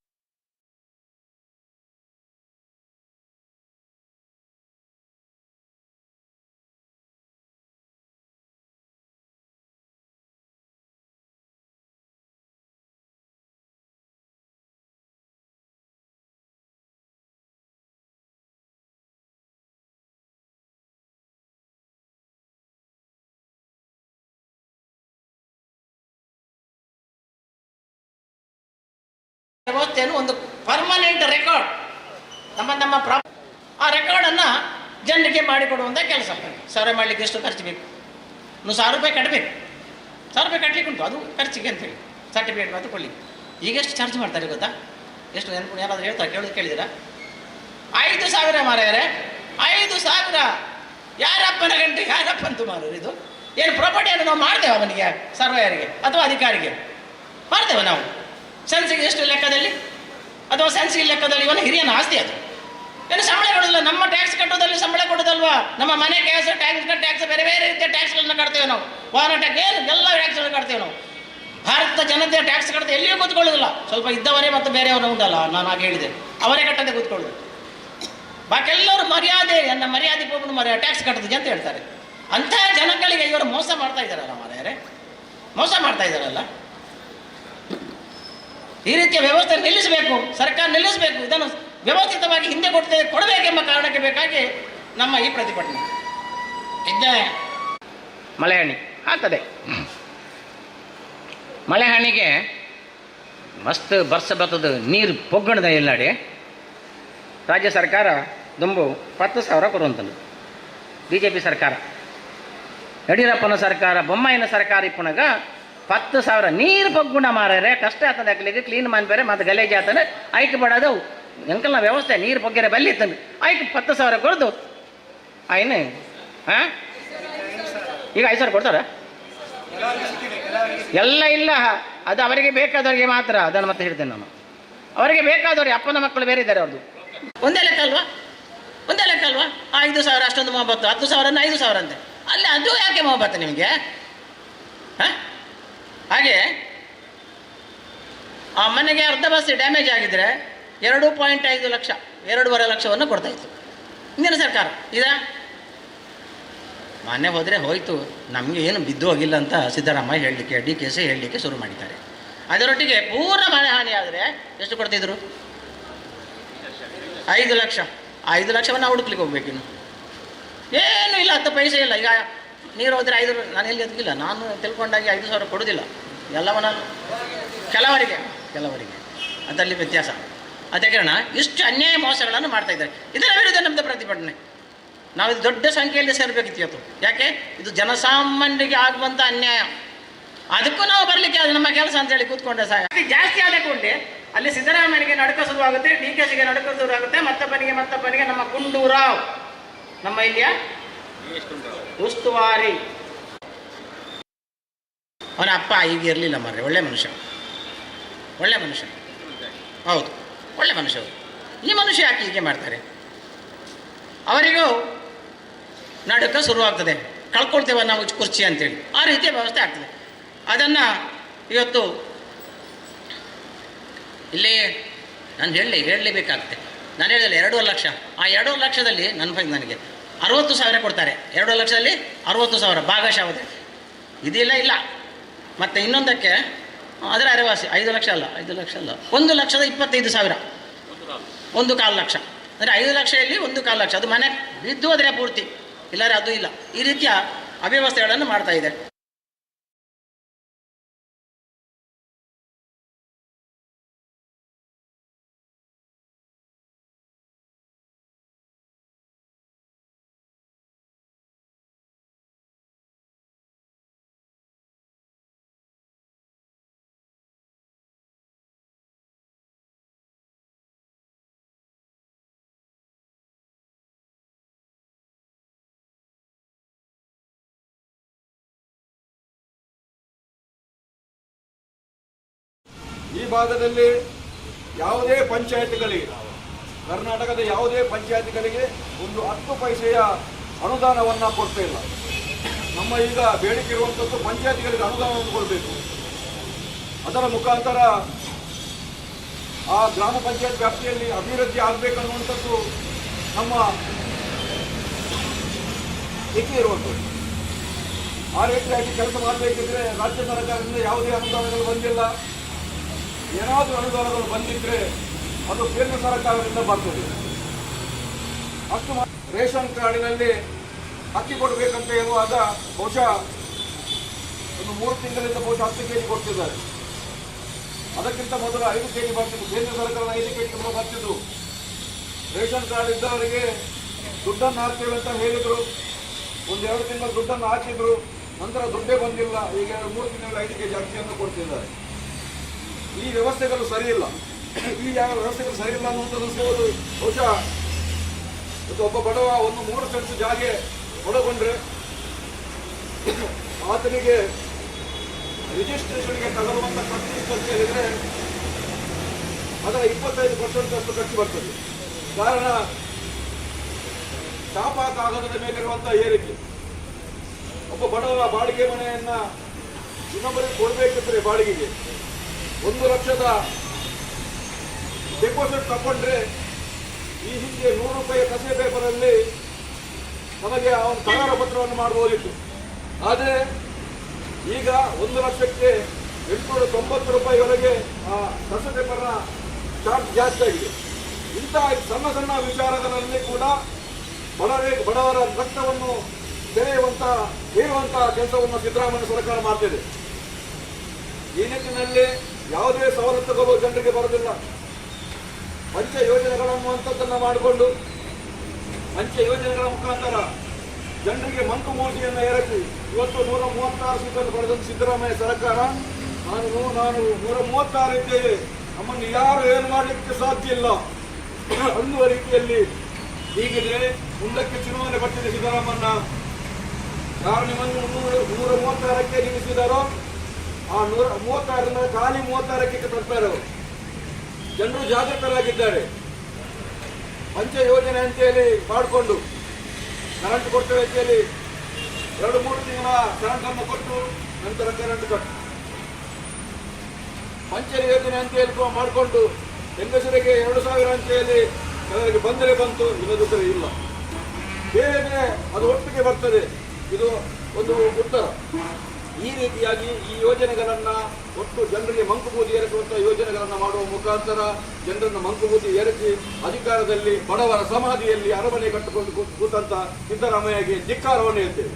ವ್ಯವಸ್ಥೆಯನ್ನು ಒಂದು ಪರ್ಮನೆಂಟ್ ರೆಕಾರ್ಡ್ ನಮ್ಮ ನಮ್ಮ ಪ್ರಾ ಆ ರೆಕಾರ್ಡನ್ನು ಜನರಿಗೆ ಮಾಡಿಕೊಡುವಂಥ ಕೆಲಸ. ಸರ್ವೆ ಮಾಡಲಿಕ್ಕೆ ಎಷ್ಟು ಖರ್ಚು ಬೇಕು? ನೀವು ಸಾವಿರ ರೂಪಾಯಿ ಕಟ್ಟಬೇಕು ಸಾವಿರ ರೂಪಾಯಿ ಕಟ್ಟಲಿಕ್ಕೆ ಉಂಟು. ಅದು ಖರ್ಚಿಗೆ ಅಂತೇಳಿ ಸರ್ಟಿಫಿಕೇಟ್ ಮತ್ತು ಕೊಡಲಿ ಈಗ ಎಷ್ಟು ಚಾರ್ಜ್ ಮಾಡ್ತಾರೆ ಗೊತ್ತಾ? ಎಷ್ಟು ನೆನಪು ಯಾರಾದರೂ ಹೇಳ್ತಾರೆ ಕೇಳೋದು ಕೇಳಿದಿರಾ ಐದು ಸಾವಿರ ಮಾರಾಯರೆ ಐದು ಸಾವಿರ. ಯಾರಪ್ಪನ ಗಂಟೆ ಯಾರಪ್ಪಂತು ಮಾರೋರು ಇದು. ಏನು ಪ್ರಾಪರ್ಟಿಯನ್ನು ನಾವು ಮಾಡ್ತೇವೆ ಅವನಿಗೆ, ಸರ್ವೆಯರಿಗೆ ಅಥವಾ ಅಧಿಕಾರಿಗೆ. ಮಾಡ್ತೇವೆ ನಾವು. ಸೆನ್ಸಿಗೆ ಎಷ್ಟು ಲೆಕ್ಕದಲ್ಲಿ? ಅಥವಾ ಸೆನ್ಸಿಗೆ ಲೆಕ್ಕದಲ್ಲಿ ಇವನ ಹಿರಿಯನ ಆಸ್ತಿ ಅದು. ಏನು ಸಂಬಳ ಕೊಡೋದಿಲ್ಲ? ನಮ್ಮ ಟ್ಯಾಕ್ಸ್ ಕಟ್ಟೋದಲ್ಲಿ ಸಂಬಳ ಕೊಡೋದಲ್ವಾ? ನಮ್ಮ ಮನೆ ಕ್ಯಾಸ್ ಟ್ಯಾಕ್ಸ್ ಟ್ಯಾಕ್ಸ್ ಬೇರೆ ಬೇರೆ ರೀತಿಯ ಟ್ಯಾಕ್ಸ್ಗಳನ್ನ ಕಟ್ತೇವೆ ನಾವು. ವಾಹನ ಟ್ಯಾಕ್ಸ್ ಏನು? ಎಲ್ಲ ಟ್ಯಾಕ್ಸ್ಗಳನ್ನ ಕಟ್ತೇವೆ ನಾವು. ಭಾರತದ ಜನತೆ ಟ್ಯಾಕ್ಸ್ ಕಟ್ಟದೆ ಎಲ್ಲಿಯೂ ಕೂತ್ಕೊಳ್ಳೋದಿಲ್ಲ ಸ್ವಲ್ಪ ಇದ್ದವರೇ ಮತ್ತು ಬೇರೆಯವರು ಉಂಟಲ್ಲ, ನಾನು ಆಗ ಹೇಳಿದೆ. ಅವರೇ ಕಟ್ಟದೆ ಕೂತ್ಕೊಳ್ಳೋದು ಬಾಕಿ ಎಲ್ಲರೂ ಮರ್ಯಾದೆ, ನನ್ನ ಮರ್ಯಾದೆ ಹೋಗ್ಬಿಟ್ಟು ಮರ್ಯಾದೆ ಟ್ಯಾಕ್ಸ್ ಕಟ್ಟದಿದೆ ಅಂತ ಹೇಳ್ತಾರೆ. ಅಂತಹ ಜನಗಳಿಗೆ ಇವರು ಮೋಸ ಮಾಡ್ತಾ ಇದ್ದಾರಲ್ಲ ಮಾರ್ಯಾರೆ. ಮೋಸ ಮಾಡ್ತಾ ಇದ್ದಾರಲ್ಲ. ಈ ರೀತಿಯ ವ್ಯವಸ್ಥೆ ನಿಲ್ಲಿಸಬೇಕು, ಸರ್ಕಾರ ನಿಲ್ಲಿಸಬೇಕು, ಇದನ್ನು ವ್ಯವಸ್ಥಿತವಾಗಿ ಹಿಂದೆ ಕೊಡ್ತೇವೆ ಕೊಡಬೇಕೆಂಬ ಕಾರಣಕ್ಕೆ ಬೇಕಾಗಿ ನಮ್ಮ ಈ ಪ್ರತಿಭಟನೆ. ಇದ್ದೇ
ಮಲೆಹಣಿ ಆಗ್ತದೆ. ಮಳೆಹಾಣಿಗೆ ಮಸ್ತ್ ಬರ್ಸ ಬರ್ತದ ನೀರು ಪೊಗ್ಗಣದ ಎಲ್ಲಾಡೆ ರಾಜ್ಯ ಸರ್ಕಾರ ದುಂಬು ಹತ್ತು ಸಾವಿರ ಕೊಡುವಂಥದ್ದು ಬಿ ಜೆ ಪಿ ಸರ್ಕಾರ, ಯಡಿಯೂರಪ್ಪನ ಸರ್ಕಾರ, ಬೊಮ್ಮಾಯಿನ ಸರ್ಕಾರ ಇಪ್ಪಣಗ ಹತ್ತು ಸಾವಿರ ನೀರು ಬಗ್ಗುಣ ಮಾರರೆ, ಕಷ್ಟ ಆಗ್ತದೆ ಅಕ್ಲಿಗೆ ಕ್ಲೀನ್ ಮಾಡ್ಬೇರೆ ಮತ್ತು ಗಲೇಜ್ ಆತನ ಆಯ್ಕೆ ಮಾಡೋದು ಎಂಕಲ್ನ ವ್ಯವಸ್ಥೆ, ನೀರು ಬಗ್ಗೆರೆ ಬಲ್ಲಿ ತಂದು ಆಯ್ಕೆ ಹತ್ತು ಸಾವಿರ ಕೊಡ್ದು. ಆಯ್ನು ಹಾಂ ಈಗ ಐದು ಸಾವಿರ ಕೊಡ್ತಾರ? ಎಲ್ಲ ಇಲ್ಲ. ಅದು ಅವರಿಗೆ ಬೇಕಾದವರಿಗೆ ಮಾತ್ರ. ಅದನ್ನು ಮತ್ತೆ ಹೇಳ್ತೇನೆ ನಾನು. ಅವರಿಗೆ ಬೇಕಾದವ್ರಿಗೆ, ಅಪ್ಪನ ಮಕ್ಕಳು ಬೇರೆ ಇದ್ದಾರೆ ಅವ್ರದ್ದು.
ಒಂದೇ ಲೆಕ್ಕ ಅಲ್ವಾ? ಒಂದೇ ಲೆಕ್ಕ ಅಲ್ವಾ? ಐದು ಸಾವಿರ, ಅಷ್ಟೊಂದು ಮೊಹಬತ್ತು ಹತ್ತು ಸಾವಿರನ ಐದು ಸಾವಿರ ಅಂತೆ. ಅಲ್ಲ, ಅದು ಯಾಕೆ ಮೊಹಬತ್ತು ನಿಮಗೆ? ಹ? ಹಾಗೆ ಆ ಮನೆಗೆ ಅರ್ಧ ಬಸ್ ಡ್ಯಾಮೇಜ್ ಆಗಿದ್ರೆ ಎರಡು ಪಾಯಿಂಟ್ ಐದು ಲಕ್ಷ, ಎರಡೂವರೆ ಲಕ್ಷವನ್ನು ಕೊಡ್ತಾ ಇತ್ತು. ಇಂದಿನ ಸರ್ಕಾರ ಇದಾ ಮೊನ್ನೆ ಹೋದರೆ ಹೋಯಿತು, ನಮಗೆ ಏನು ಬಿದ್ದು ಹೋಗಿಲ್ಲ ಅಂತ ಸಿದ್ದರಾಮಯ್ಯ ಹೇಳಲಿಕ್ಕೆ, ಡಿ ಕೆ ಸಿ ಹೇಳಲಿಕ್ಕೆ ಶುರು ಮಾಡಿದ್ದಾರೆ. ಅದರೊಟ್ಟಿಗೆ ಪೂರ್ಣ ಮನೆ ಹಾನಿ ಆದರೆ ಎಷ್ಟು ಕೊಡ್ತಿದ್ರು? ಐದು ಲಕ್ಷ. ಐದು ಲಕ್ಷವನ್ನು ಹುಡುಕ್ಲಿಕ್ಕೆ ಹೋಗ್ಬೇಕಿನ್ನು ಏನೂ ಇಲ್ಲ, ಹತ್ತು ಪೈಸೆ ಇಲ್ಲ. ಈಗ ನೀರು ಹೋದರೆ ಐದು ನಾನು ಎಲ್ಲಿ ಅದಕ್ಕಿಲ್ಲ ನಾನು ತಿಳ್ಕೊಂಡಾಗಿ ಐದು ಸಾವಿರ ಕೊಡೋದಿಲ್ಲ. ಎಲ್ಲವನ್ನ ಕೆಲವರಿಗೆ ಕೆಲವರಿಗೆ. ಅದರಲ್ಲಿ ವ್ಯತ್ಯಾಸ. ಅದೇ ಕಾರಣ ಇಷ್ಟು ಅನ್ಯಾಯ ಮೋಸಗಳನ್ನು ಮಾಡ್ತಾ ಇದ್ದಾರೆ. ಇದರ ವಿರುದ್ಧ ನಮ್ಮದು ಪ್ರತಿಭಟನೆ. ನಾವು ಇದು ದೊಡ್ಡ ಸಂಖ್ಯೆಯಲ್ಲಿ ಸೇರಬೇಕಿತ್ತು ಇವತ್ತು. ಯಾಕೆ? ಇದು ಜನಸಾಮಾನ್ಯರಿಗೆ ಆಗುವಂಥ ಅನ್ಯಾಯ. ಅದಕ್ಕೂ ನಾವು ಬರಲಿಕ್ಕೆ ಅದು ನಮ್ಮ ಕೆಲಸ ಅಂತೇಳಿ ಕೂತ್ಕೊಂಡೆ ಸಹ ಜಾಸ್ತಿ ಆದ ಕೂಡಲೇ ಅಲ್ಲಿ ಸಿದ್ದರಾಮಯ್ಯನಿಗೆ ನಡುಕ ಶುರುವಾಗುತ್ತೆ, ಡಿ ಕೆ ಸಿಗೆ ನಡುಕ ಶುರುವಾಗುತ್ತೆ, ಮತ್ತೊಬ್ಬನಿಗೆ ಮತ್ತೊಬ್ಬನಿಗೆ ನಮ್ಮ ಗುಂಡೂರಾವ್ ನಮ್ಮ ಇಲ್ಲಿಯ ಉಸ್ತುವಾರಿ. ಅವನ ಅಪ್ಪ ಈಗ ಇರಲಿಲ್ಲ ಮಾರ್ರೆ, ಒಳ್ಳೆ ಮನುಷ್ಯ. ಒಳ್ಳೆ ಮನುಷ್ಯ. ಹೌದು, ಒಳ್ಳೆ ಮನುಷ್ಯ ಅವರು. ಈ ಮನುಷ್ಯ ಯಾಕೆ ಹೀಗೆ ಮಾಡ್ತಾರೆ? ಅವರಿಗೂ ನಡುಕ ಶುರುವಾಗ್ತದೆ. ಕಳ್ಕೊಳ್ತೇವೆ ನಾವು ಕುರ್ಚಿ ಅಂತೇಳಿ. ಆ ರೀತಿಯ ವ್ಯವಸ್ಥೆ ಆಗ್ತದೆ. ಅದನ್ನು ಇವತ್ತು ಇಲ್ಲಿ ನಾನು ಹೇಳಲಿ ಹೇಳಲೇಬೇಕಾಗ್ತದೆ ನಾನು ಹೇಳಿದಲ್ಲ ಎರಡೂವರೆ ಲಕ್ಷ. ಆ ಎರಡೂವರೆ ಲಕ್ಷದಲ್ಲಿ ನನ್ನ ಬಗ್ಗೆ ನನಗೆ ಅರವತ್ತು ಸಾವಿರ ಕೊಡ್ತಾರೆ. ಎರಡು ಲಕ್ಷದಲ್ಲಿ ಅರವತ್ತು ಸಾವಿರ ಭಾಗಶಃ ಇದೆಲ್ಲ, ಇಲ್ಲ. ಮತ್ತು ಇನ್ನೊಂದಕ್ಕೆ, ಅದರ ಅರೆವಾಸಿ, ಐದು ಲಕ್ಷ ಅಲ್ಲ, ಐದು ಲಕ್ಷ ಅಲ್ಲ. ಒಂದು ಲಕ್ಷದ ಇಪ್ಪತ್ತೈದು ಸಾವಿರ. ಒಂದು ಕಾಲು ಲಕ್ಷ. ಅಂದರೆ ಐದು ಲಕ್ಷದಲ್ಲಿ ಒಂದು ಕಾಲು ಲಕ್ಷ. ಅದು ಮನೆ ಬಿದ್ದು ಅದರ ಪೂರ್ತಿ. ಇಲ್ಲಾರೆ ಅದು ಇಲ್ಲ. ಈ ರೀತಿಯ ಅವ್ಯವಸ್ಥೆಗಳನ್ನು ಮಾಡ್ತಾ ಇದೆ
ಭಾಗದಲ್ಲಿ ಯಾವುದೇ ಪಂಚಾಯತ್ಗಳಿಗೆ, ಕರ್ನಾಟಕದ ಯಾವುದೇ ಪಂಚಾಯತ್ಗಳಿಗೆ ಒಂದು ಹತ್ತು ಪೈಸೆಯ ಅನುದಾನವನ್ನು ಕೊಡ್ತಾ ಇಲ್ಲ. ನಮ್ಮ ಈಗ ಬೇಡಿಕೆ ಇರುವಂಥದ್ದು ಪಂಚಾಯತ್ಗಳಿಗೆ ಅನುದಾನವನ್ನು ಕೊಡಬೇಕು. ಅದರ ಮುಖಾಂತರ ಆ ಗ್ರಾಮ ಪಂಚಾಯತ್ ವ್ಯಾಪ್ತಿಯಲ್ಲಿ ಅಭಿವೃದ್ಧಿ ಆಗಬೇಕನ್ನುವಂಥದ್ದು ನಮ್ಮ ಇಚ್ಛೆ ಇರುವಂಥದ್ದು. ಆ ರೀತಿಯಾಗಿ ಕೆಲಸ ಮಾಡಬೇಕಿದ್ರೆ ರಾಜ್ಯ ಸರ್ಕಾರದಿಂದ ಯಾವುದೇ ಅನುದಾನಗಳು ಬಂದಿಲ್ಲ. ಏನಾದರೂ ಅನುದಾನಗಳು ಬಂದಿದ್ರೆ ಅದು ಕೇಂದ್ರ ಸರ್ಕಾರದಿಂದ ಬರ್ತದೆ. ಅಷ್ಟು ರೇಷನ್ ಕಾರ್ಡಿನಲ್ಲಿ ಅಕ್ಕಿ ಕೊಡಬೇಕಂತ ಇರುವಾಗ ಬಹುಶಃ ಒಂದು ಮೂರು ತಿಂಗಳಿಂದ ಬಹುಶಃ ಹತ್ತು ಕೆ ಜಿ ಕೊಡ್ತಿದ್ದಾರೆ. ಅದಕ್ಕಿಂತ ಮೊದಲು ಐದು ಕೆಜಿ ಬರ್ತಿತ್ತು. ಕೇಂದ್ರ ಸರ್ಕಾರ ಐದು ಕೆಜಿ ಜಿ ಬರ್ತಿದ್ದು ರೇಷನ್ ಕಾರ್ಡ್ ಇದ್ದವರಿಗೆ ದುಡ್ಡನ್ನು ಹಾಕ್ತೇವೆ ಅಂತ ಹೇಳಿದರು. ಒಂದು ಎರಡು ತಿಂಗಳು ದುಡ್ಡನ್ನು ಹಾಕಿದ್ರು. ನಂತರ ದುಡ್ಡೇ ಬಂದಿಲ್ಲ. ಈಗ ಎರಡು ಮೂರು ತಿಂಗಳು ಐದು ಕೆಜಿ ಅಕ್ಕಿಯನ್ನು ಕೊಡ್ತಿದ್ದಾರೆ. ಈ ವ್ಯವಸ್ಥೆಗಳು ಸರಿಯಿಲ್ಲ. ಈ ಯಾವ ವ್ಯವಸ್ಥೆಗಳು ಸರಿಯಿಲ್ಲ ಅನ್ನುವಂಥದ್ದು ಬಹುಶಃ ಒಬ್ಬ ಬಡವ ಒಂದು ಮೂರು ಸೆಂಟ್ಸ್ ಜಾಗೆ ಒಳಗೊಂಡ್ರೆ ಆತನಿಗೆ ರಿಜಿಸ್ಟ್ರೇಷನ್ಗೆ ತಗಲುವಂಥ ಖರ್ಚು ಖರ್ಚು ಹೇಳಿದ್ರೆ ಅದರ ಇಪ್ಪತ್ತೈದು ಪರ್ಸೆಂಟ್ ಅಷ್ಟು ಖರ್ಚು ಬರ್ತದೆ. ಕಾರಣ ಶಾಪ ಕಾಗದದ ಮೇಲಿರುವಂಥ ಏರಿಕೆ. ಒಬ್ಬ ಬಡವ ಬಾಡಿಗೆ ಮನೆಯನ್ನ ಇನ್ನೊಬ್ಬರಿಗೆ ಕೊಡಬೇಕಿದ್ರೆ ಬಾಡಿಗೆಗೆ. ಒಂದು ಲಕ್ಷದ ಡೆಪಾಸಿಟ್ ತಗೊಂಡ್ರೆ ಈ ಹಿಂದೆ ನೂರು ರೂಪಾಯಿ ಕಸೆ ಪೇಪರಲ್ಲಿ ನಮಗೆ ಅವನ ಕರಾರ ಪತ್ರವನ್ನು ಮಾಡಬಹುದಿತ್ತು ಆದರೆ ಈಗ ಒಂದು ಲಕ್ಷಕ್ಕೆ ಎಂಟುನೂರ ತೊಂಬತ್ತು ರೂಪಾಯಿವರೆಗೆ ಆ ಕಸ ಪೇಪರ್ನ ಚಾರ್ಜ್ ಜಾಸ್ತಿ ಆಗಿದೆ. ಇಂತಹ ಸಣ್ಣ ಸಣ್ಣ ವಿಚಾರಗಳಲ್ಲಿ ಕೂಡ ಬಡವರೇ, ಬಡವರ ರಕ್ತವನ್ನು ತೆರೆಯುವಂತಹ ಹೇರುವಂತಹ ಕೆಲಸವನ್ನು ಸಿದ್ದರಾಮಯ್ಯ ಸರ್ಕಾರ ಮಾಡ್ತಿದೆ. ಈ ನಿಟ್ಟಿನಲ್ಲಿ ಯಾವುದೇ ಸವಲತ್ತುಗಳು ಜನರಿಗೆ ಬರೋದಿಲ್ಲ ಅಂಚೆ ಯೋಜನೆಗಳನ್ನು ಅಂಥದ್ದನ್ನು ಮಾಡಿಕೊಂಡು ಅಂಚೆ ಯೋಜನೆಗಳ ಮುಖಾಂತರ ಜನರಿಗೆ ಮಂಕು ಮೂರ್ತಿಯನ್ನು ಎರಚಿ, ಇವತ್ತು ನೂರ ಮೂವತ್ತಾರು ಸೀಟನ್ನು ಪಡೆದಂತ ಸಿದ್ದರಾಮಯ್ಯ ಸರ್ಕಾರ, ನಾನು ನಾನು ನೂರ ಮೂವತ್ತಾರು ಇದ್ದೇವೆ. ನಮ್ಮನ್ನು ಯಾರು ಏನು ಮಾಡಲಿಕ್ಕೆ ಸಾಧ್ಯ ಇಲ್ಲ. ಅನ್ನುವ ರೀತಿಯಲ್ಲಿ ಹೀಗಿದ್ರೆ ಮುಂದಕ್ಕೆ ಚುನಾವಣೆ ಪಟ್ಟಿದೆ ಸಿದ್ದರಾಮಯ್ಯ. ಯಾರು ನಿಮ್ಮನ್ನು ನೂರ ಮೂವತ್ತಾರಕ್ಕೆ ನಿಲ್ಲಿಸಿದಾರೋ ಆ ನೂರ ಮೂವತ್ತಾರರಿಂದ ಖಾಲಿ ಮೂವತ್ತಾರಕ್ಕೆ ತರ್ತಾರೆ ಅವರು ಜನರು ಜಾಗೃತರಾಗಿದ್ದಾರೆ. ಪಂಚ ಯೋಜನೆ ಅಂತೇಳಿ ಮಾಡಿಕೊಂಡು ಕರೆಂಟ್ ಕೊಡ್ತೇವೆ ಅಂತೇಳಿ ಎರಡು ಮೂರು ತಿಂಗಳ ಕರೆಂಟ್ ಅನ್ನು ಕೊಟ್ಟು ನಂತರ ಕರೆಂಟ್ ಕಟ್ಟು ಪಂಚರ ಯೋಜನೆ ಅಂತ ಹೇಳಿ ಮಾಡಿಕೊಂಡು ಹೆಂಗಸರಿಗೆ ಎರಡು ಸಾವಿರ ಅಂತ ಹೇಳಿ ಕೆಲವರಿಗೆ ಬಂದರೆ ಬಂತು ಇಲ್ಲದಿದ್ದರೆ ಇಲ್ಲ. ಬೇರೆ ಅದು ಒಟ್ಟಿಗೆ ಬರ್ತದೆ. ಇದು ಒಂದು ಉತ್ತರ. ಈ ರೀತಿಯಾಗಿ ಈ ಯೋಜನೆಗಳನ್ನ ಒಟ್ಟು ಜನರಿಗೆ ಮಂಕುಬೂದಿ ಏರಿಸುವಂತಹ ಯೋಜನೆಗಳನ್ನ ಮಾಡುವ ಮುಖಾಂತರ ಜನರನ್ನು ಮಂಕುಬೂದಿ ಏರಿಸಿ ಅಧಿಕಾರದಲ್ಲಿ ಬಡವರ ಸಮಾಧಿಯಲ್ಲಿ ಅರಮನೆ ಕಟ್ಟಿಕೊಂಡು ಕೂತ್- ಕೂತಂತ ಸಿದ್ದರಾಮಯ್ಯಗೆ ಧಿಕ್ಕಾರವನ್ನು ಹೇಳ್ತೇವೆ.